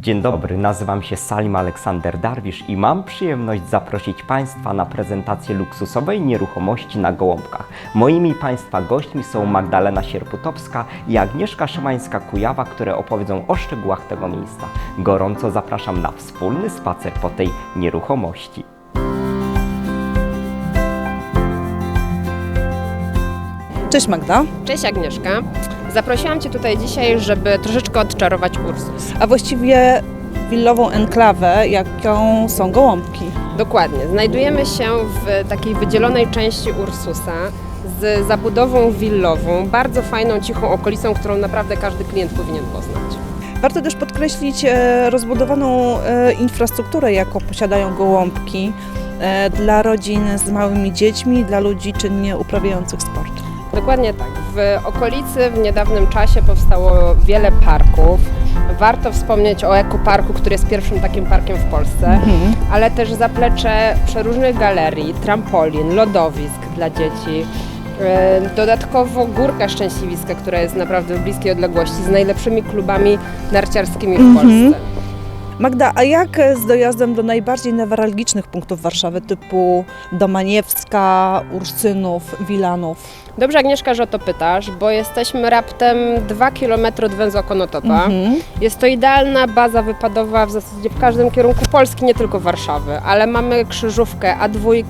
Dzień dobry, nazywam się Salim Aleksander Darwisz i mam przyjemność zaprosić Państwa na prezentację luksusowej nieruchomości na Gołąbkach. Moimi Państwa gośćmi są Magdalena Sierputowska i Agnieszka Szymańska-Kujawa, które opowiedzą o szczegółach tego miejsca. Gorąco zapraszam na wspólny spacer po tej nieruchomości. Cześć Magda. Cześć Agnieszka. Zaprosiłam Cię tutaj dzisiaj, żeby troszeczkę odczarować Ursus. A właściwie willową enklawę, jaką są gołąbki. Dokładnie. Znajdujemy się w takiej wydzielonej części Ursusa z zabudową willową, bardzo fajną, cichą okolicą, którą naprawdę każdy klient powinien poznać. Warto też podkreślić e, rozbudowaną e, infrastrukturę, jaką posiadają gołąbki e, dla rodzin z małymi dziećmi, dla ludzi czynnie uprawiających sport. Dokładnie tak. W okolicy w niedawnym czasie powstało wiele parków. Warto wspomnieć o ekoparku, który jest pierwszym takim parkiem w Polsce, ale też zaplecze przeróżnych galerii, trampolin, lodowisk dla dzieci. E, Dodatkowo górka szczęśliwiska, która jest naprawdę w bliskiej odległości z najlepszymi klubami narciarskimi w Polsce. Magda, a jak z dojazdem do najbardziej newralgicznych punktów Warszawy, typu Domaniewska, Ursynów, Wilanów? Dobrze Agnieszka, że o to pytasz, bo jesteśmy raptem 2 km od węzła Konotopa. Mhm. Jest to idealna baza wypadowa w zasadzie w każdym kierunku Polski, nie tylko Warszawy, ale mamy krzyżówkę A2,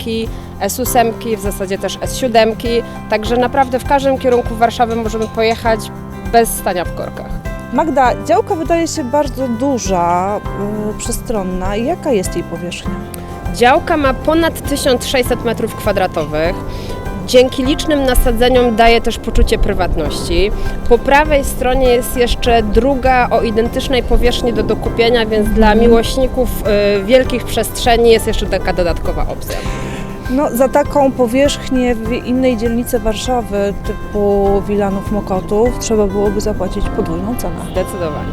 S8, w zasadzie też S7, także naprawdę w każdym kierunku Warszawy możemy pojechać bez stania w korkach. Magda, działka wydaje się bardzo duża, y, przestronna. Jaka jest jej powierzchnia? Działka ma ponad 1600 m2. Dzięki licznym nasadzeniom daje też poczucie prywatności. Po prawej stronie jest jeszcze druga o identycznej powierzchni do dokupienia, więc dla miłośników y, wielkich przestrzeni jest jeszcze taka dodatkowa opcja. No, za taką powierzchnię w innej dzielnicy Warszawy, typu Wilanów Mokotów, trzeba byłoby zapłacić podwójną cenę. Zdecydowanie.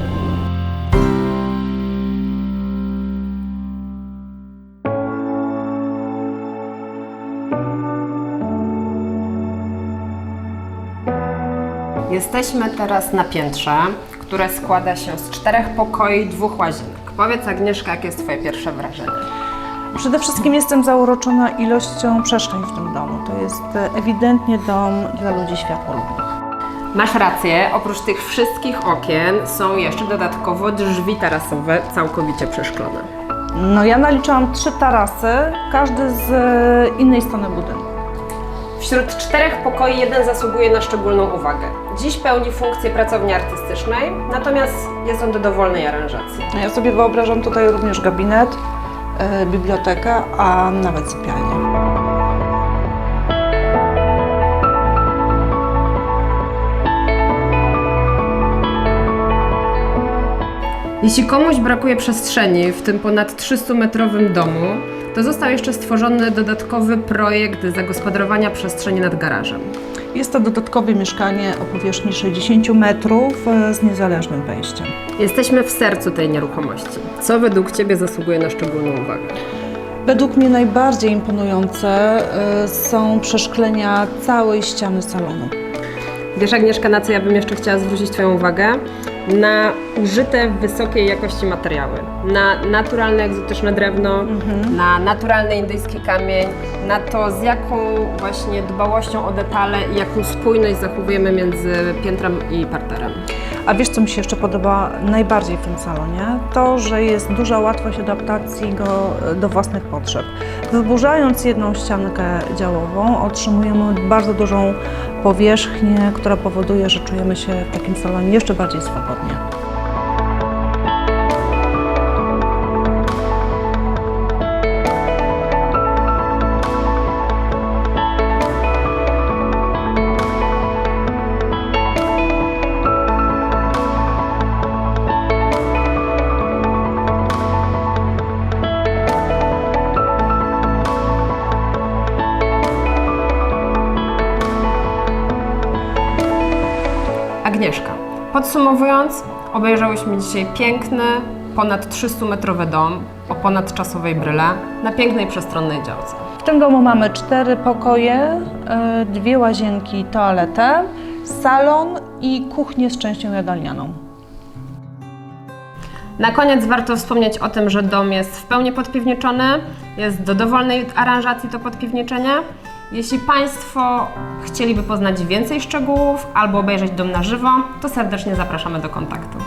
Jesteśmy teraz na piętrze, które składa się z czterech pokoi i dwóch łazienek. Powiedz Agnieszka, jakie jest Twoje pierwsze wrażenie? Przede wszystkim jestem zauroczona ilością przestrzeń w tym domu. To jest e, ewidentnie dom dla ludzi światłolubnych. Masz rację, oprócz tych wszystkich okien są jeszcze dodatkowo drzwi tarasowe całkowicie przeszklone. No ja naliczałam trzy tarasy, każdy z e, innej strony budynku. Wśród czterech pokoi jeden zasługuje na szczególną uwagę. Dziś pełni funkcję pracowni artystycznej, natomiast jest on do dowolnej aranżacji. Ja sobie wyobrażam tutaj również gabinet, e, bibliotekę, a nawet sypialnię. Jeśli komuś brakuje przestrzeni w tym ponad 300-metrowym domu, to został jeszcze stworzony dodatkowy projekt zagospodarowania przestrzeni nad garażem. Jest to dodatkowe mieszkanie o powierzchni 60 metrów e, z niezależnym wejściem. Jesteśmy w sercu tej nieruchomości. Co według Ciebie zasługuje na szczególną uwagę? Według mnie najbardziej imponujące e, są przeszklenia całej ściany salonu. Wiesz, Agnieszka, na co ja bym jeszcze chciała zwrócić Twoją uwagę? Na użyte wysokiej jakości materiały. Na naturalne, egzotyczne drewno, na naturalny indyjski kamień, na to, z jaką właśnie dbałością o detale i jaką spójność zachowujemy między piętrem i parterem. A wiesz, co mi się jeszcze podoba najbardziej w tym salonie? To, że jest duża łatwość adaptacji go e, do własnych potrzeb. Wyburzając jedną ściankę działową, otrzymujemy bardzo dużą powierzchnię, która powoduje, że czujemy się w takim salonie jeszcze bardziej swobodnie. Agnieszka, podsumowując, obejrzałyśmy dzisiaj piękny, ponad 300-metrowy dom o ponadczasowej bryle na pięknej, przestronnej działce. W tym domu mamy cztery pokoje, e, dwie łazienki, toaletę, salon i kuchnię z częścią jadalnianą. Na koniec warto wspomnieć o tym, że dom jest w pełni podpiwniczony, jest do dowolnej aranżacji to podpiwniczenie. Jeśli Państwo chcieliby poznać więcej szczegółów albo obejrzeć dom na żywo, to serdecznie zapraszamy do kontaktu.